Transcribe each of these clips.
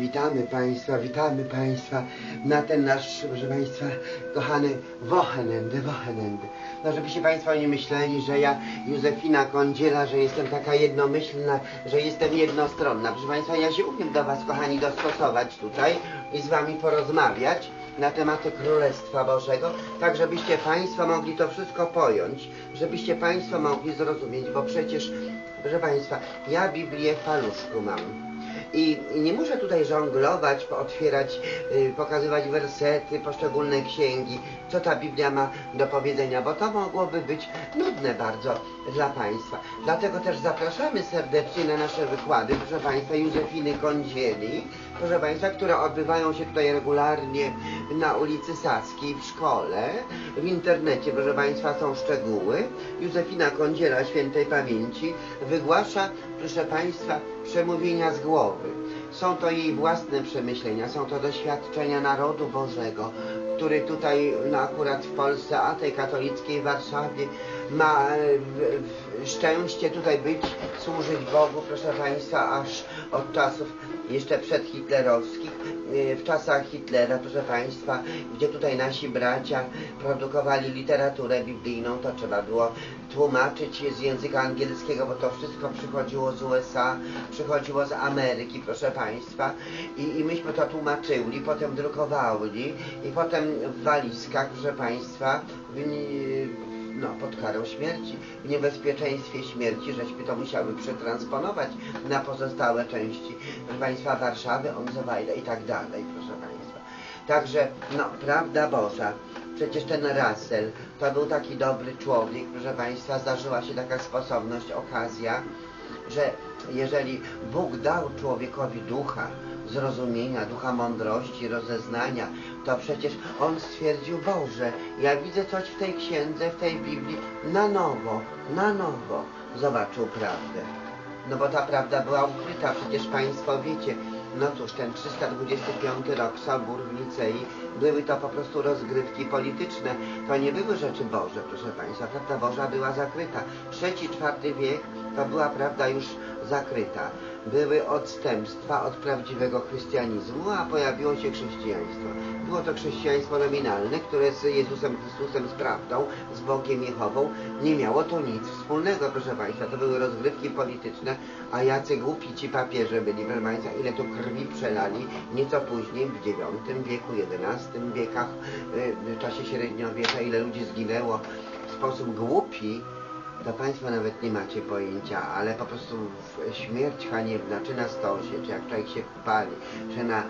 Witamy Państwa, witamy Państwa na ten nasz, proszę Państwa, kochany Wochenende, Wochenende. No żebyście Państwo nie myśleli, że ja, Józefina Kądziela, że jestem taka jednomyślna, że jestem jednostronna. Proszę Państwa, ja się umiem do Was, kochani, dostosować tutaj i z Wami porozmawiać na tematy Królestwa Bożego, tak żebyście Państwo mogli to wszystko pojąć, żebyście Państwo mogli zrozumieć, bo przecież, proszę Państwa, ja Biblię w paluszku mam. I nie muszę tutaj żonglować, otwierać, y, pokazywać wersety, poszczególne księgi, co ta Biblia ma do powiedzenia, bo to mogłoby być nudne bardzo dla Państwa. Dlatego też zapraszamy serdecznie na nasze wykłady, proszę Państwa, Józefiny Kądzieli, proszę Państwa, które odbywają się tutaj regularnie na ulicy Saskiej w szkole. W internecie, proszę Państwa, są szczegóły. Józefina Kądziela świętej pamięci wygłasza, proszę Państwa, przemówienia z głowy. Są to jej własne przemyślenia, są to doświadczenia narodu Bożego, który tutaj, no akurat w Polsce, a tej katolickiej Warszawie, ma e, szczęście tutaj być, służyć Bogu, proszę Państwa, aż od czasów jeszcze przedhitlerowskich, e, w czasach Hitlera, proszę Państwa, gdzie tutaj nasi bracia produkowali literaturę biblijną, to trzeba było tłumaczyć z języka angielskiego, bo to wszystko przychodziło z USA, przychodziło z Ameryki, proszę Państwa, i, i myśmy to tłumaczyli, potem drukowali i potem w walizkach, proszę Państwa, w, nie- no, pod karą śmierci, w niebezpieczeństwie śmierci, żeśmy to musiały przetransponować na pozostałe części, proszę Państwa, Warszawy, Onzowajda i tak dalej, proszę Państwa. Także, no, prawda Boża, przecież ten Russell to był taki dobry człowiek, proszę Państwa, zdarzyła się taka sposobność, okazja, że jeżeli Bóg dał człowiekowi ducha zrozumienia, ducha mądrości, rozeznania, to przecież on stwierdził, Boże, ja widzę coś w tej księdze, w tej Biblii, na nowo, na nowo zobaczył prawdę. No bo ta prawda była ukryta, przecież Państwo wiecie, no cóż, ten 325 rok, Sobór w Nicei, były to po prostu rozgrywki polityczne. To nie były rzeczy Boże, proszę Państwa. Prawda Boża była zakryta. Trzeci, czwarty wiek to była prawda już zakryta. Były odstępstwa od prawdziwego chrystianizmu, a pojawiło się chrześcijaństwo. Było to chrześcijaństwo nominalne, które z Jezusem Chrystusem, z prawdą, z Bogiem Jehową nie miało to nic wspólnego, proszę Państwa. To były rozgrywki polityczne, a jacy głupi ci papieże byli, proszę Państwa, ile tu krwi przelali, nieco później, w IX wieku, XI wiekach, y, w czasie średniowiecza, ile ludzi zginęło w sposób głupi, to Państwo nawet nie macie pojęcia, ale po prostu śmierć haniebna, czy na stosie, czy jak człowiek się pali, czy na, e,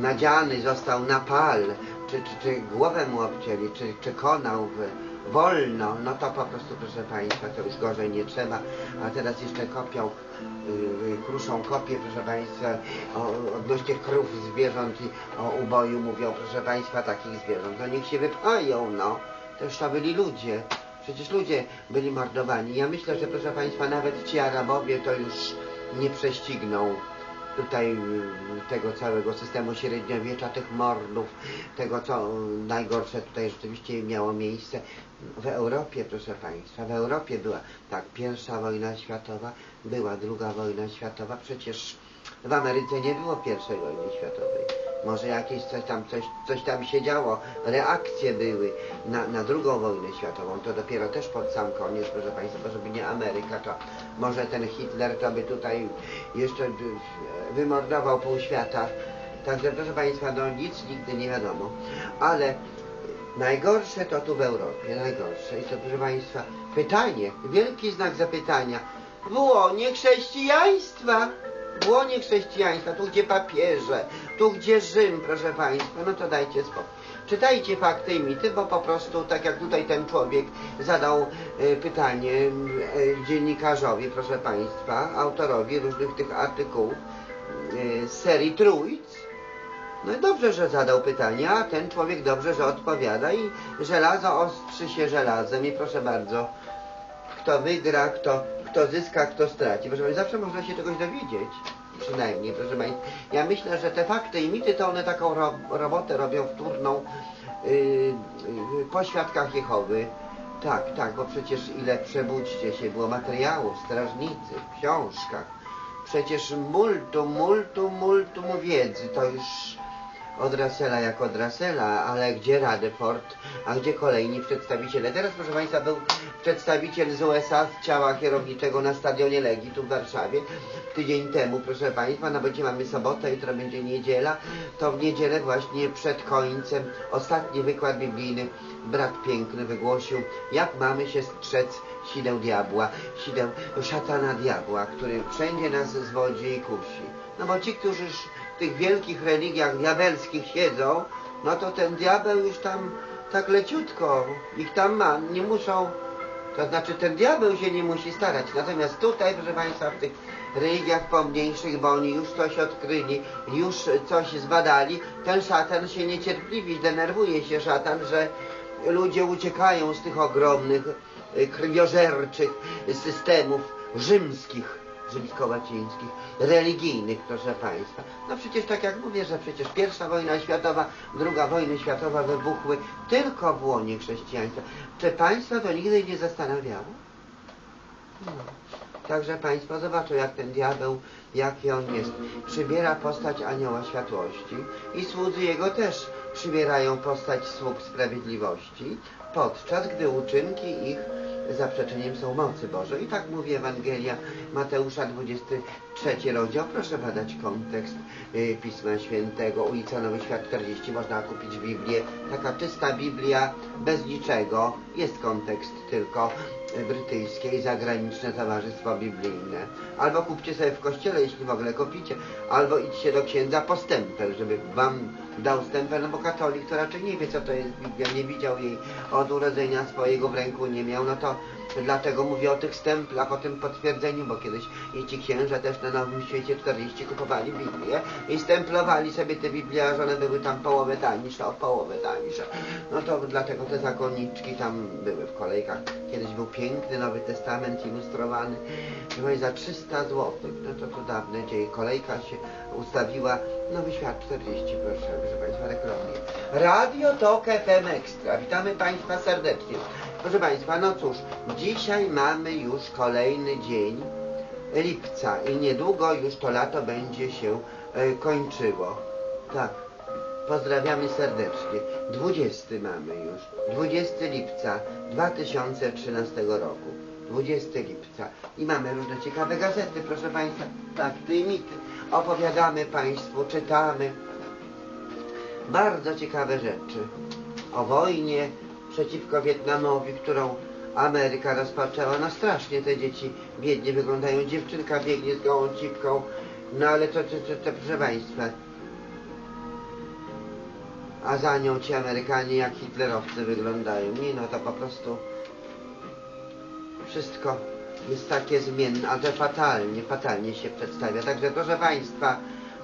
nadziany został na pal, czy, czy, czy głowę mu obcięli, czy, czy konał w, wolno, no to po prostu, proszę Państwa, to już gorzej nie trzeba, a teraz jeszcze kopią, yy, kruszą kopie, proszę Państwa, o, odnośnie krów, zwierząt i o uboju mówią, proszę Państwa, takich zwierząt, no niech się wypchają, no, już to byli ludzie, przecież ludzie byli mordowani. Ja myślę, że proszę Państwa, nawet ci Arabowie to już nie prześcigną tutaj y, tego całego systemu średniowiecza, tych mordów, tego co najgorsze tutaj rzeczywiście miało miejsce w Europie, proszę Państwa. W Europie była tak pierwsza wojna światowa, była druga wojna światowa, przecież w Ameryce nie było pierwszej wojny światowej. Może jakieś coś tam, coś, coś tam się działo, reakcje były na, na drugą wojnę światową, to dopiero też pod sam koniec, proszę Państwa, żeby nie Ameryka, to może ten Hitler to by tutaj jeszcze wymordował pół świata. Także proszę Państwa, no nic nigdy nie wiadomo. Ale najgorsze to tu w Europie, najgorsze. I to proszę Państwa, pytanie, wielki znak zapytania. W łonie chrześcijaństwa. Łonie chrześcijaństwa, tu gdzie papieże, tu gdzie Rzym, proszę Państwa, no to dajcie spokój. Czytajcie fakty i mity, bo po prostu, tak jak tutaj ten człowiek zadał e, pytanie e, dziennikarzowi, proszę Państwa, autorowi różnych tych artykułów e, z serii Trójc, no i dobrze, że zadał pytanie, a ten człowiek dobrze, że odpowiada i żelazo ostrzy się żelazem i proszę bardzo, kto wygra, kto, kto zyska, kto straci. Proszę zawsze można się czegoś dowiedzieć. Przynajmniej, proszę Państwa. Ja myślę, że te fakty i mity to one taką ro robotę robią wtórną yy, yy, po świadkach Jehowy. Tak, tak, bo przecież ile przebudźcie się było materiałów, strażnicy, w książkach, przecież multum, multum, multum wiedzy, to już od Russella jak od Russella, ale gdzie Radeford, a gdzie kolejni przedstawiciele? Teraz, proszę Państwa, był przedstawiciel z USA z ciała kierowniczego na stadionie Legii tu w Warszawie tydzień temu, proszę Państwa, no będzie mamy sobotę, jutro będzie niedziela, to w niedzielę właśnie przed końcem ostatni wykład biblijny brat piękny wygłosił, jak mamy się strzec sideł diabła, sideł szatana diabła, który wszędzie nas zwodzi i kusi. No bo ci, którzy w tych wielkich religiach diabelskich siedzą, no to ten diabeł już tam tak leciutko ich tam ma, nie muszą, to znaczy ten diabeł się nie musi starać. Natomiast tutaj, proszę Państwa, w tych religiach pomniejszych, bo oni już coś odkryli, już coś zbadali, ten szatan się niecierpliwi, denerwuje się szatan, że ludzie uciekają z tych ogromnych, y, krwiożerczych systemów rzymskich, rzymsko-łacińskich, religijnych, proszę Państwa. No przecież tak jak mówię, że przecież pierwsza wojna światowa, druga wojna światowa wybuchły tylko w łonie chrześcijaństwa. Czy Państwa to nigdy nie zastanawiało? No. Także Państwo zobaczą, jak ten diabeł, jaki on jest. Przybiera postać anioła światłości i słudzy jego też przybierają postać sług sprawiedliwości, podczas gdy uczynki ich zaprzeczeniem są mocy Bożej. I tak mówi Ewangelia Mateusza 23 rozdział. Proszę badać kontekst y, Pisma Świętego. Ulica Nowy Świat 40. Można kupić Biblię. Taka czysta Biblia, bez niczego. Jest kontekst tylko brytyjskie i zagraniczne towarzystwo biblijne. Albo kupcie sobie w kościele, jeśli w ogóle kupicie, albo idźcie do księdza po żeby wam dał stempel, no bo katolik to raczej nie wie, co to jest Biblia, nie widział jej od urodzenia swojego w ręku, nie miał, no to dlatego mówię o tych stemplach, o tym potwierdzeniu, bo kiedyś i ci księża też na Nowym Świecie 40 kupowali Biblię i stemplowali sobie te Biblie, że one były tam połowę tańsze, o połowę tańsze. No to dlatego te zakonniczki tam były w kolejkach. Kiedyś był piękny Nowy Testament ilustrowany, chyba za 300 zł. No to to dawne dzieje. Kolejka się ustawiła, Nowy Świat 40, proszę, proszę Państwa, reklamuje. Radio Tok FM Extra. Witamy Państwa serdecznie. Proszę Państwa, no cóż, dzisiaj mamy już kolejny dzień lipca i niedługo już to lato będzie się e, kończyło. Tak, pozdrawiamy serdecznie. 20 mamy już, 20 lipca 2013 roku. 20 lipca i mamy różne ciekawe gazety, proszę Państwa, tak, mity. Opowiadamy Państwu, czytamy bardzo ciekawe rzeczy o wojnie, przeciwko Wietnamowi, którą Ameryka rozpoczęła. No strasznie te dzieci biednie wyglądają. Dziewczynka biegnie z gołą cipką. No ale to, to, to, to proszę Państwa. A za nią ci Amerykanie jak hitlerowcy wyglądają. Nie no, to po prostu wszystko jest takie zmienne, ale to fatalnie, fatalnie się przedstawia. Także proszę Państwa,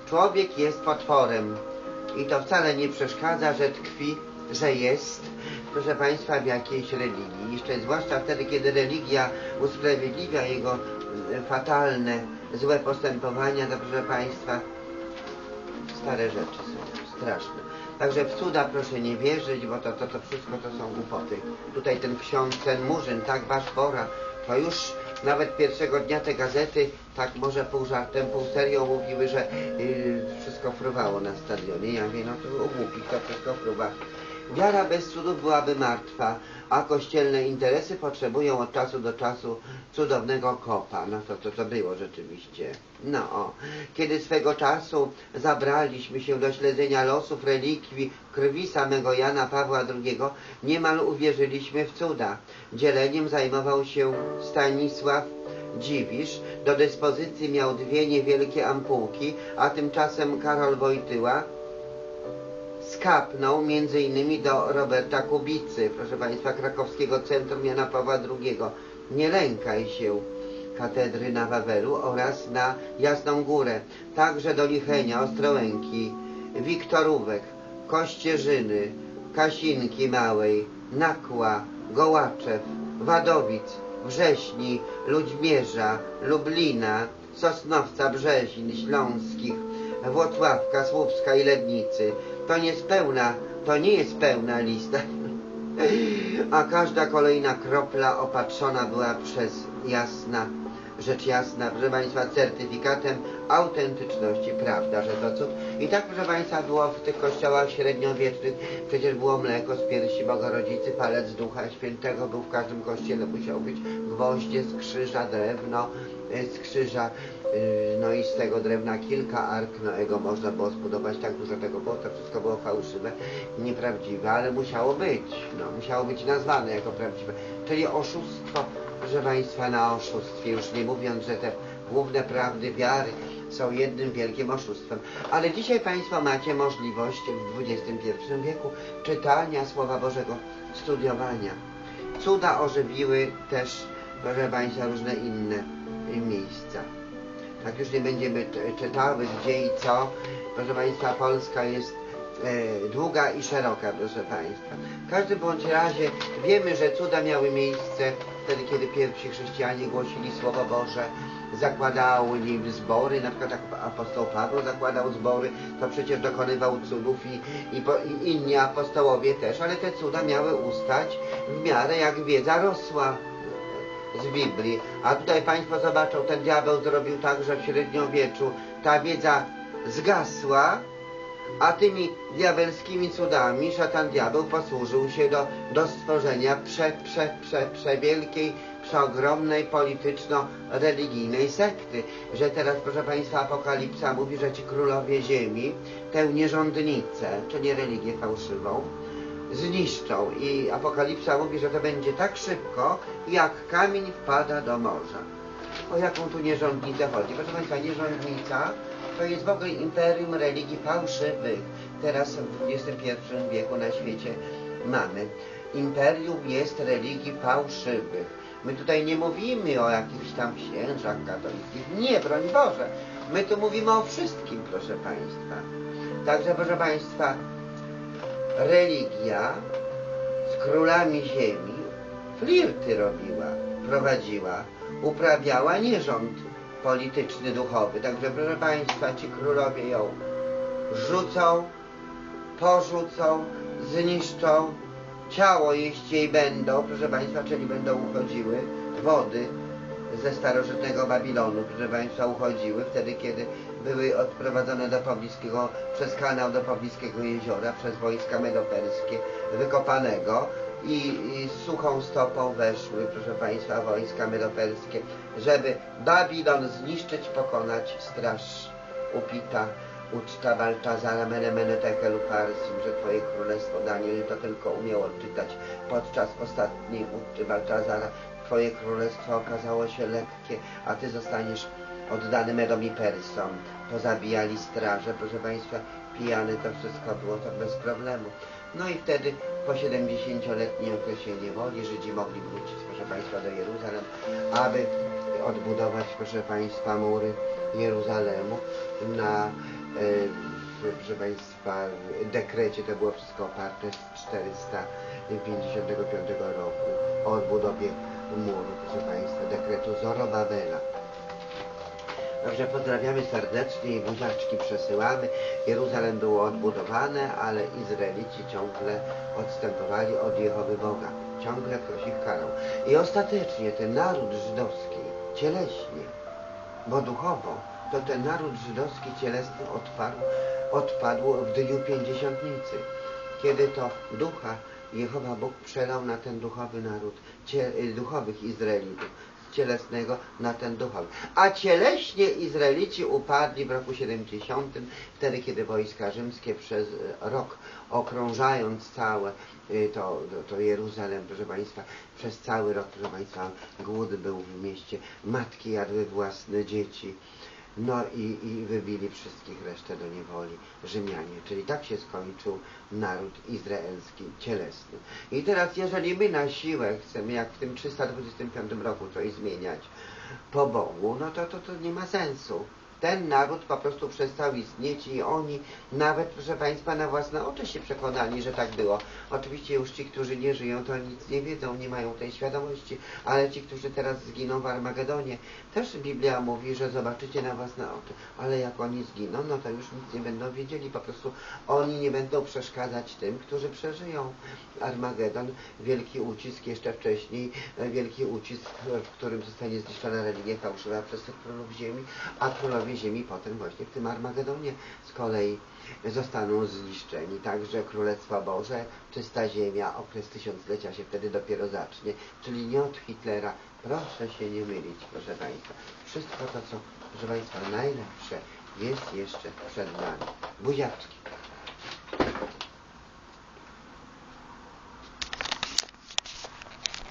człowiek jest potworem i to wcale nie przeszkadza, że tkwi, że jest proszę Państwa, w jakiejś religii. Jeszcze zwłaszcza wtedy, kiedy religia usprawiedliwia jego e, fatalne, złe postępowania, to proszę Państwa, stare rzeczy są straszne. Także w cuda proszę nie wierzyć, bo to, to, to wszystko to są głupoty. Tutaj ten ksiądz, ten murzyn, tak wasz pora, to już nawet pierwszego dnia te gazety, tak może pół żartem, pół serią mówiły, że yy, wszystko fruwało na stadionie. Ja wiem, no to głupich to wszystko fruwa. Wiara bez cudów byłaby martwa, a kościelne interesy potrzebują od czasu do czasu cudownego kopa. No to, to, to było rzeczywiście. No o. Kiedy swego czasu zabraliśmy się do śledzenia losów relikwii krwi samego Jana Pawła II, niemal uwierzyliśmy w cuda. Dzieleniem zajmował się Stanisław Dziwisz. Do dyspozycji miał dwie niewielkie ampułki, a tymczasem Karol Wojtyła skapnął innymi do Roberta Kubicy, proszę Państwa, krakowskiego Centrum Jana Pawła II. Nie lękaj się katedry na Wawelu oraz na Jasną Górę, także do Lichenia, Ostrołęki, Wiktorówek, Kościerzyny, Kasinki Małej, Nakła, Gołaczew, Wadowic, Wrześni, Ludźmierza, Lublina, Sosnowca, Brzezin, Śląskich, Włocławka, Słupska i Lednicy, to nie jest pełna, to nie jest pełna lista. A każda kolejna kropla opatrzona była przez jasna rzecz jasna, proszę Państwa, certyfikatem autentyczności, prawda, że to cud. I tak, proszę Państwa, było w tych kościołach średniowiecznych, przecież było mleko z piersi Bogorodzicy, palec Ducha Świętego był w każdym kościele, musiał być gwoździe z krzyża, drewno z krzyża, y, no i z tego drewna kilka ark Noego można było zbudować, tak dużo tego było, to wszystko było fałszywe, nieprawdziwe, ale musiało być, no, musiało być nazwane jako prawdziwe, czyli oszustwo, proszę Państwa, na oszustwie, już nie mówiąc, że te główne prawdy wiary są jednym wielkim oszustwem. Ale dzisiaj Państwo macie możliwość w XXI wieku czytania Słowa Bożego, studiowania. Cuda ożywiły też, proszę Państwa, różne inne y, miejsca. Tak już nie będziemy czy- czytały gdzie i co. Proszę Państwa, Polska jest e, długa i szeroka, proszę Państwa. W każdym bądź razie wiemy, że cuda miały miejsce wtedy, kiedy pierwsi chrześcijanie głosili Słowo Boże, zakładali zbory, na przykład jak apostoł Paweł zakładał zbory, to przecież dokonywał cudów i, i, i inni apostołowie też, ale te cuda miały ustać w miarę jak wiedza rosła z Biblii. A tutaj Państwo zobaczą, ten diabeł zrobił tak, że w średniowieczu ta wiedza zgasła, a tymi diabelskimi cudami szatan diabeł posłużył się do, do stworzenia prze, prze, prze, przewielkiej, przeogromnej polityczno-religijnej sekty. Że teraz, proszę Państwa, Apokalipsa mówi, że ci królowie ziemi, tę nierządnicę, czyli religię fałszywą, zniszczą. I Apokalipsa mówi, że to będzie tak szybko, jak kamień wpada do morza. O jaką tu nierządnicę chodzi? Proszę Państwa, nierządnica to jest w ogóle imperium religii fałszywych. Teraz w XXI wieku na świecie mamy. Imperium jest religii fałszywych. My tutaj nie mówimy o jakichś tam księżach katolickich. Nie, broń Boże. My tu mówimy o wszystkim, proszę Państwa. Także, proszę Państwa, religia z królami ziemi flirty robiła, prowadziła, uprawiała nierząd polityczny, duchowy. Także proszę Państwa, ci królowie ją rzucą, porzucą, zniszczą, ciało jeść jej będą, proszę Państwa, czyli będą uchodziły wody ze starożytnego Babilonu, proszę Państwa, uchodziły wtedy, kiedy były odprowadzone do pobliskiego, przez kanał do pobliskiego jeziora, przez wojska medoperskie wykopanego i, i suchą stopą weszły, proszę Państwa, wojska medoperskie, żeby Babilon zniszczyć, pokonać straż upita, uczta Baltazara, mene mene tekel uparsim, że Twoje królestwo, Daniel to tylko umiał odczytać podczas ostatniej uczty Baltazara. Twoje królestwo okazało się lekkie, a Ty zostaniesz oddany Medom i Persom. Pozabijali straże, proszę Państwa, pijane to wszystko było to bez problemu. No i wtedy po 70-letnim okresie niewoli Żydzi mogli wrócić, proszę Państwa, do Jeruzalem, aby odbudować, proszę Państwa, mury Jeruzalemu na, w, proszę Państwa, dekrecie, to było wszystko oparte z 455 roku o odbudowie muru, proszę Państwa, dekretu Zorobabela. Także pozdrawiamy serdecznie i buziaczki przesyłamy. Jeruzalem było odbudowane, ale Izraelici ciągle odstępowali od Jehowy Boga. Ciągle ktoś ich. I ostatecznie ten naród żydowski, cieleśnie, bo duchowo, to ten naród żydowski cielesny odparł, odpadł w dniu pięćdziesiątnicy, kiedy to ducha Jehowa Bóg przelał na ten duchowy naród, cie, duchowych Izraelitów cielesnego na ten duchowy. A cieleśnie Izraelici upadli w roku 70, wtedy kiedy wojska rzymskie przez rok okrążając całe y, to, to Jeruzalem, proszę Państwa, przez cały rok, proszę Państwa, głód był w mieście, matki jadły własne dzieci. No i, i wybili wszystkich resztę do niewoli Rzymianie. Czyli tak się skończył naród izraelski cielesny. I teraz jeżeli my na siłę chcemy, jak w tym 325 roku coś zmieniać po Bogu, no to, to, to nie ma sensu. Ten naród po prostu przestał istnieć i oni nawet, proszę Państwa, na własne oczy się przekonali, że tak było. Oczywiście już ci, którzy nie żyją, to nic nie wiedzą, nie mają tej świadomości, ale ci, którzy teraz zginą w Armagedonie, też Biblia mówi, że zobaczycie na własne oczy, ale jak oni zginą, no to już nic nie będą wiedzieli, po prostu oni nie będą przeszkadzać tym, którzy przeżyją. Armagedon, wielki ucisk jeszcze wcześniej, wielki ucisk, w którym zostanie zniszczona religia fałszywa przez królów ziemi, a królowie ziemi potem właśnie w tym Armagedonie z kolei zostaną zniszczeni. Także Królestwo Boże, czysta ziemia, okres tysiąclecia się wtedy dopiero zacznie, czyli nie od Hitlera. Proszę się nie mylić, proszę Państwa. Wszystko to, co, proszę Państwa, najlepsze jest jeszcze przed nami. Buziaczki.